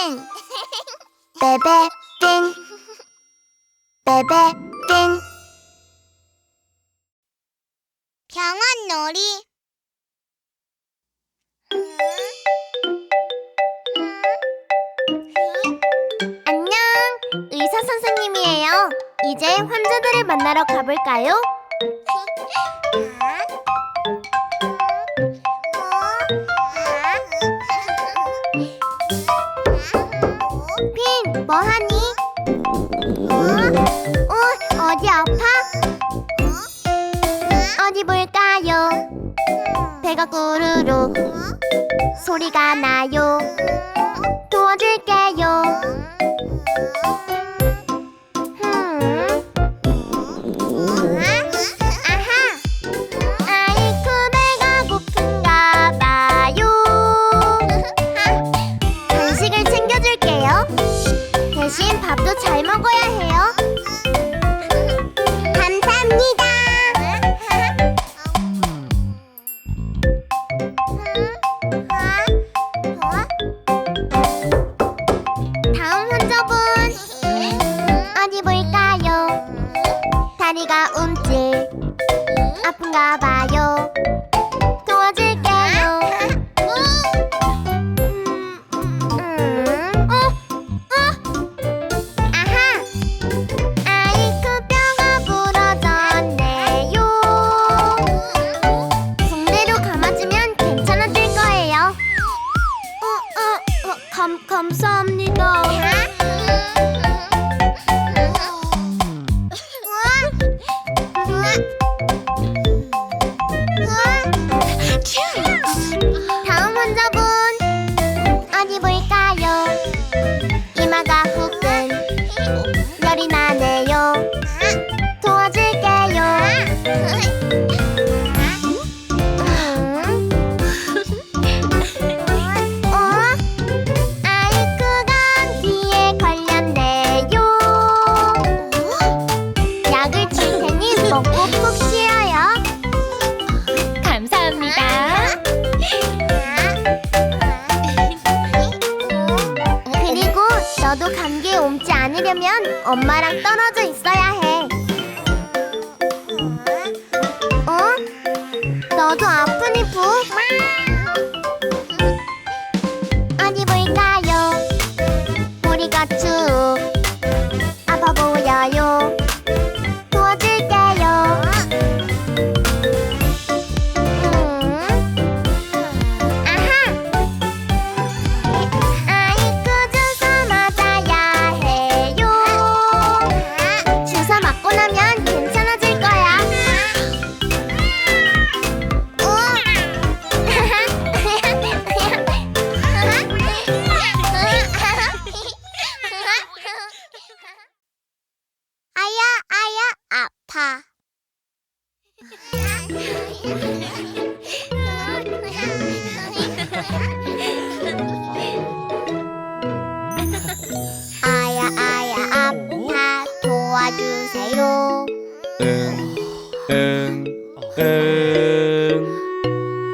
베베 띵. 베베 띵. 병원 놀이. 안녕. 의사 선생님이에요. 이제 환자들을 만나러 가볼까요? 배가 꾸르륵 소리가 나요. 도와줄게요 다리가 움찔. 아픈가 봐요 아야 아야 아파 도와주세요. 응, 응, 응.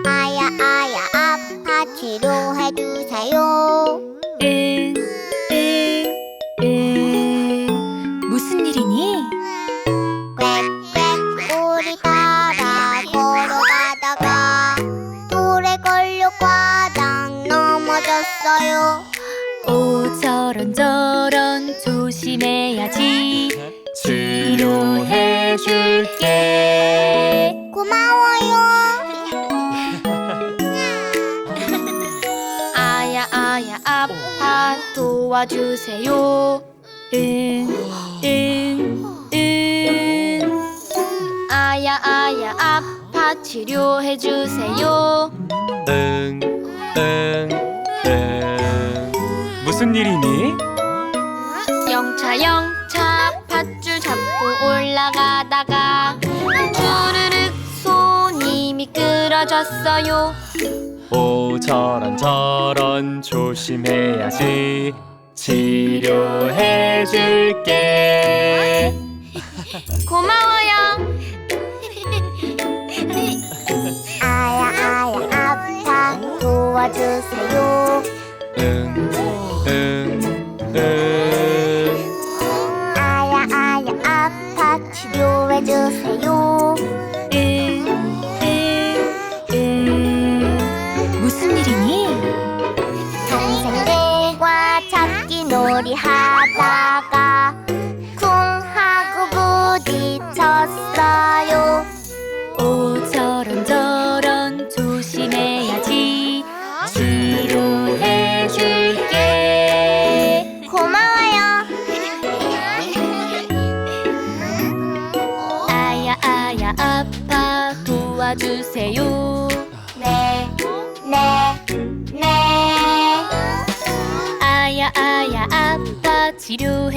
아야 아야 아파 치료해 주세요. 저런 조심해야지. 치료해 줄게. 고마워요. 아야, 아야, 아파. 도와주세요. 응, 응, 응. 아야, 아야, 아파. 치료해 주세요. 응, 응, 응. 무슨 일이니? 영차 영차 밧줄 잡고 올라가다가 주르륵 손이 미끄러졌어요 오, 저런 저런 조심해야지. 치료해 줄게. 고마워요 아야 아야 아파 도와주세요.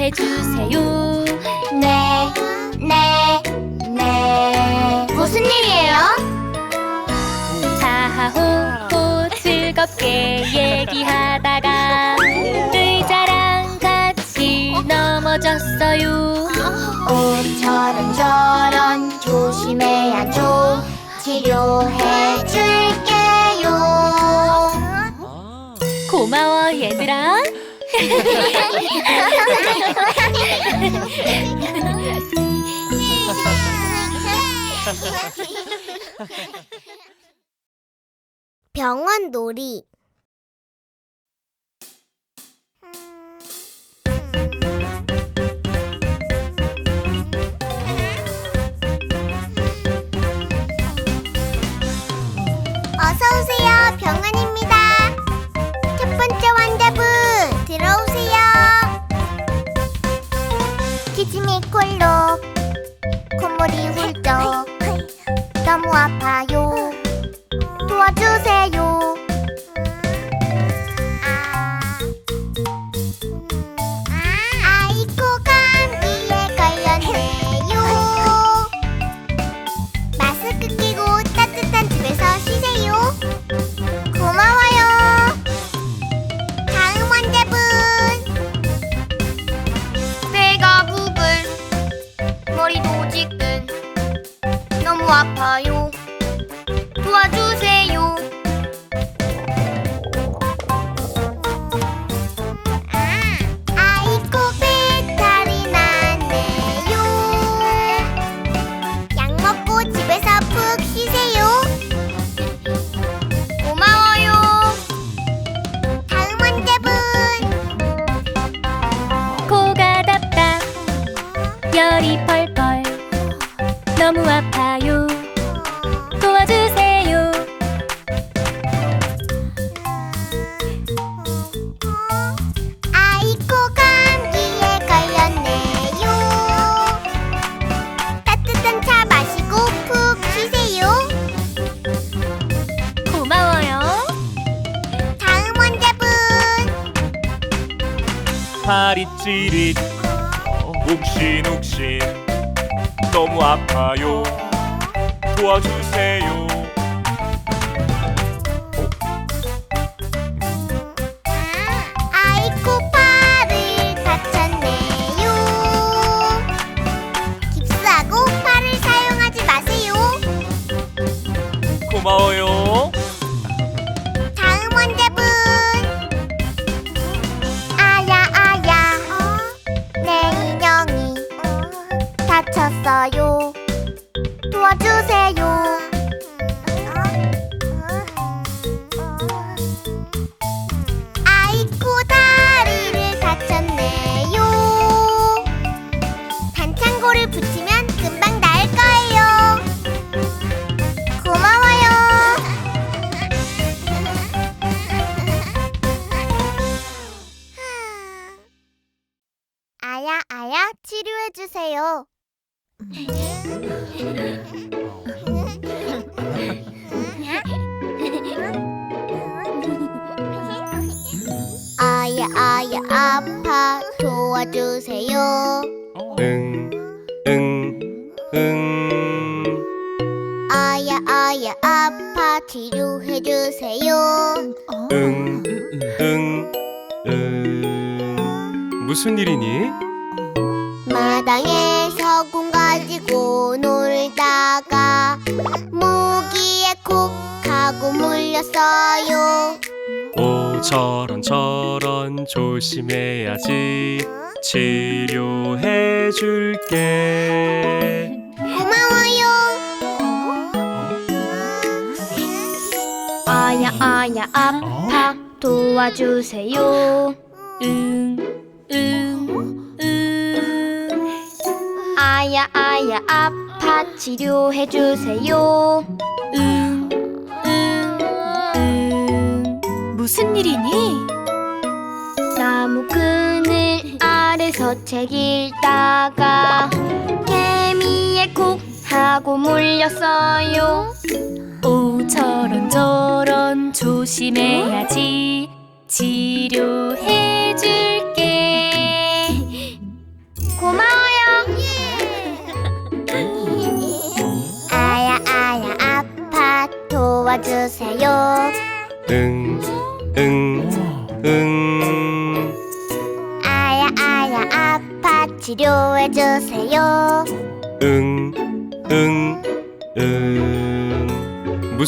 해주세요 네, 네, 네. 무슨 일이에요? 하하호호 즐겁게 얘기하다가 의자랑 같이 넘어졌어요 옷처럼 저런 조심해야죠. 치료해 줄게요. 고마워 얘들아 병원 놀이. 다리 찌릿. 욱신욱신. 너무 아파요. 도와주세요 다쳤 아야 아야 아파 도와주세요. 응, 응, 응. 아야 아야 아파 치료해 주세요. 응, 응, 응. 무슨 일이니? 마당에서 공 가지고 놀다가 모기에 콕 하고 물렸어요. 오, 저런 저런 조심해야지. 치료해 줄게. 고마워요. 아야 아야 아파 도와주세요 응 아야 아파 치료해 주세요. 응, 응, 응. 무슨 일이니? 나무 그늘 아래서 책 읽다가 개미에 콕 하고 물렸어요. 오, 저런 저런 조심해야지. 치료해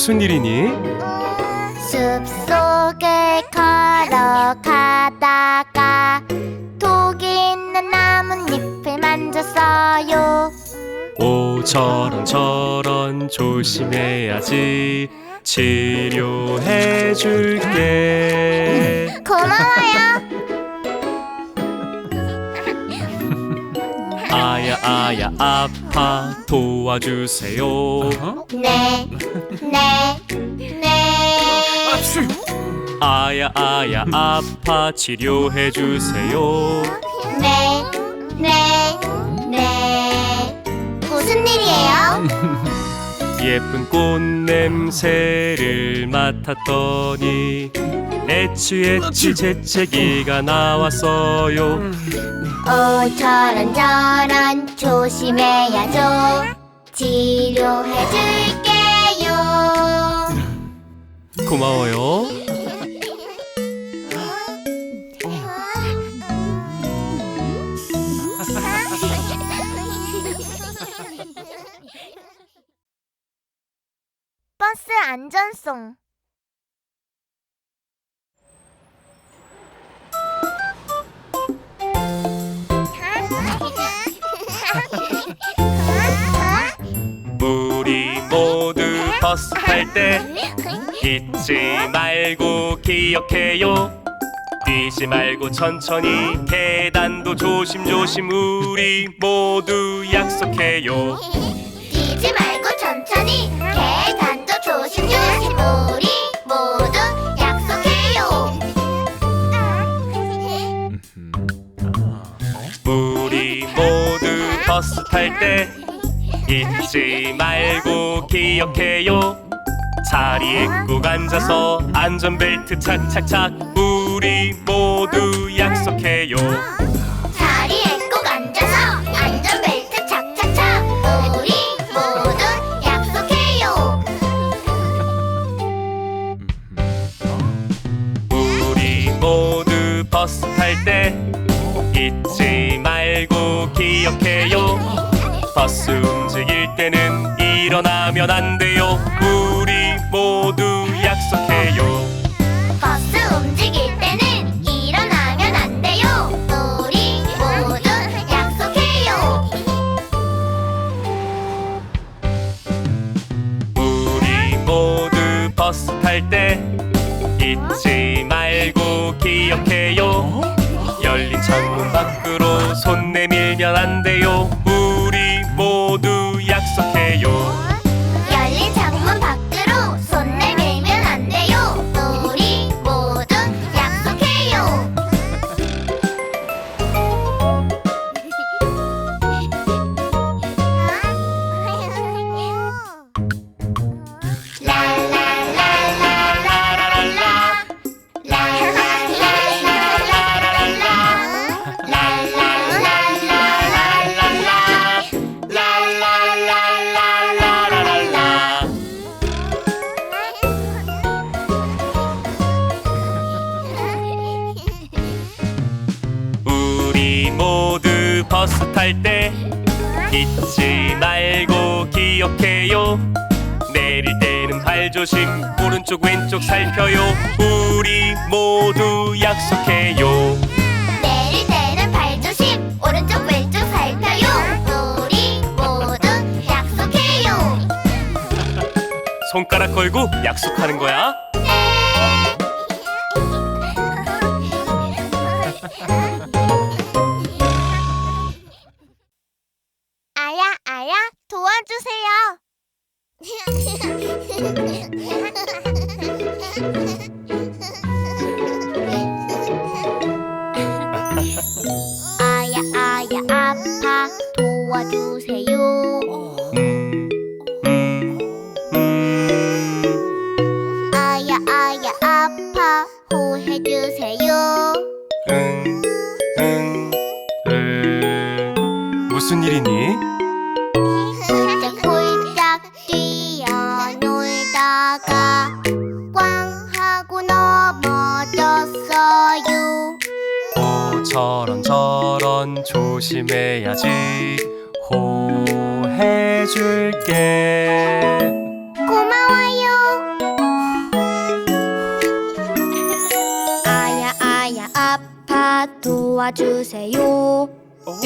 무슨 일이니? 숲 속을 걸어가다가 독이 있는 나뭇잎을 만졌어요. 오, 저런 저런 조심해야지. 치료해 줄게. 고마워요. 아야, 아야, 아파. 도와주세요. 네, 네, 네. 아야, 아야, 아파. 치료해 주세요. 네, 네, 네. 무슨 일이에요? 예쁜 꽃 냄새를 맡았더니 애취애취 재채기가 나왔어요. 오, 저런 저런 조심해야죠. 치료해줄게요. 고마워요. 버스 안전송 우리 모두 버스 탈 때 잊지 말고 기억해요. 뛰지 말고 천천히 계단도 조심조심 우리 모두 약속해요. 뛰지 말고 탈때 잊지 말고 기억해요. 자리에 꼭 앉아서 안전벨트 착착착 우리 모두 약속해요. 자리에 꼭 앉아서 안전벨트 착착착 우리 모두 약속해요 우리 모두 버스 일어나 버스 탈 때 잊지 말고 기억해요. 내릴 때는 발 조심 오른쪽 왼쪽 살펴요. 우리 모두 약속해요. 내릴 때는 발 조심 오른쪽 왼쪽 살펴요. 우리 모두 약속해요. 손가락 걸고 약속하는 거야 주세요. 도와주세요. 응,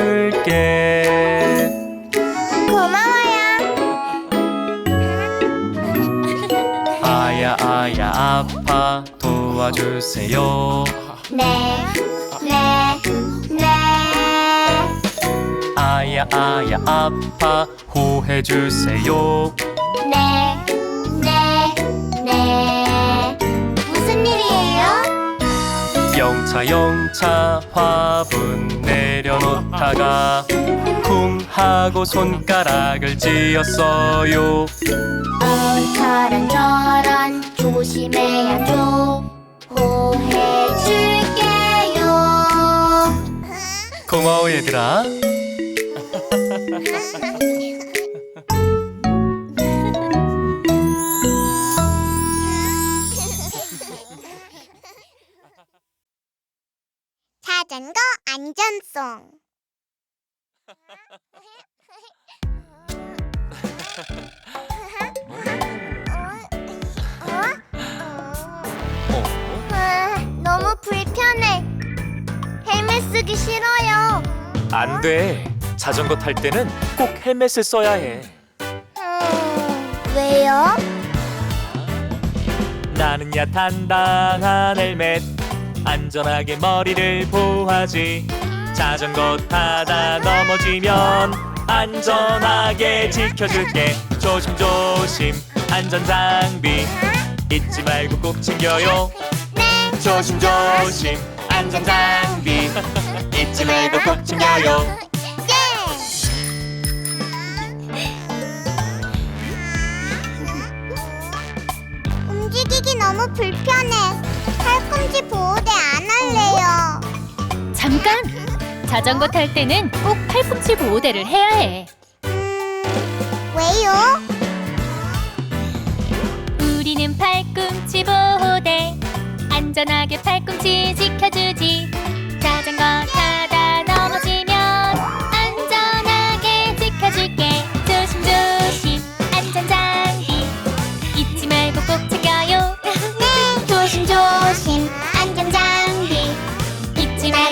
줄게 고마워요 아야 아야 아파 도와주세요 네, 네, 네. 아야 아야 아파 호해주세요 네, 네, 네. 무슨 일이에요? 영차 영차 화분 내려놓다가 쿵 하고 손가락을 찧었어요 어, 저런 저런 조심해야죠. 호해줄게요. 고마워 얘들아 싫어요. 안 돼. 자전거 탈 때는 꼭 헬멧을 써야 해. 음, 왜요? 나는야 단단한 헬멧. 안전하게 머리를 보호하지. 자전거 타다 넘어지면 안전하게 지켜줄게. 조심조심 안전장비. 잊지 말고 꼭 챙겨요. 네. 조심조심 안전장비 잊지 말고 꼭 챙겨요 예. 움직이기 너무 불편해. 팔꿈치 보호대 안 할래요. 잠깐! 자전거 탈 때는 꼭 팔꿈치 보호대를 해야 해. 음, 왜요? 우리는 팔꿈치 보호대. 안전하게 팔꿈치 지켜주지. 자전거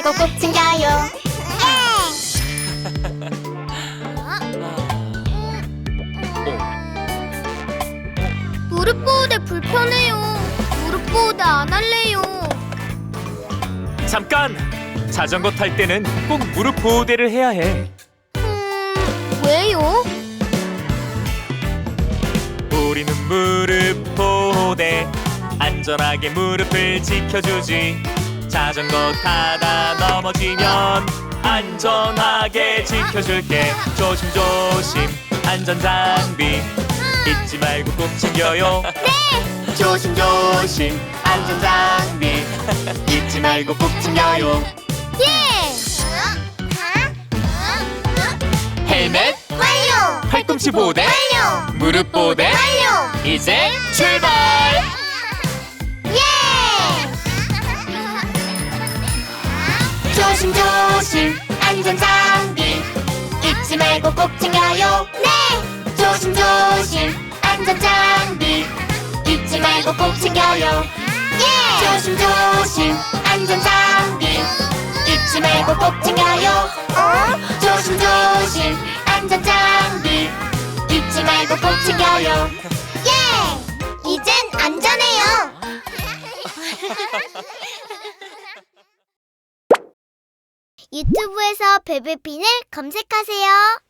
말고 꼭 챙겨요. 무릎 보호대 불편해요. 무릎 보호대 안 할래요. 잠깐 자전거 탈 때는 꼭 무릎 보호대를 해야 해 음, 왜요? 우리는 무릎 보호대 안전하게 무릎을 지켜주지 자전거 타다 넘어지면 안전하게 지켜줄게 조심조심 안전장비 잊지 말고 꼭 챙겨요 네 조심조심 안전장비 잊지 말고 꼭 챙겨요 예. 헬멧 완료. 팔꿈치 보호대, 완료! 무릎 보호대. 완료! 이제 출발! 안전 장비 잊지 말고 꼭 챙겨요 네! 조심 조심 안전 장비 잊지 말고 꼭 챙겨요 예! 조심 조심 안전 장비 잊지 말고 꼭 챙겨요 어? 조심 조심 안전 장비 잊지 말고 꼭 챙겨요 예! 이젠 안전해요 유튜브에서 베베핀을 검색하세요.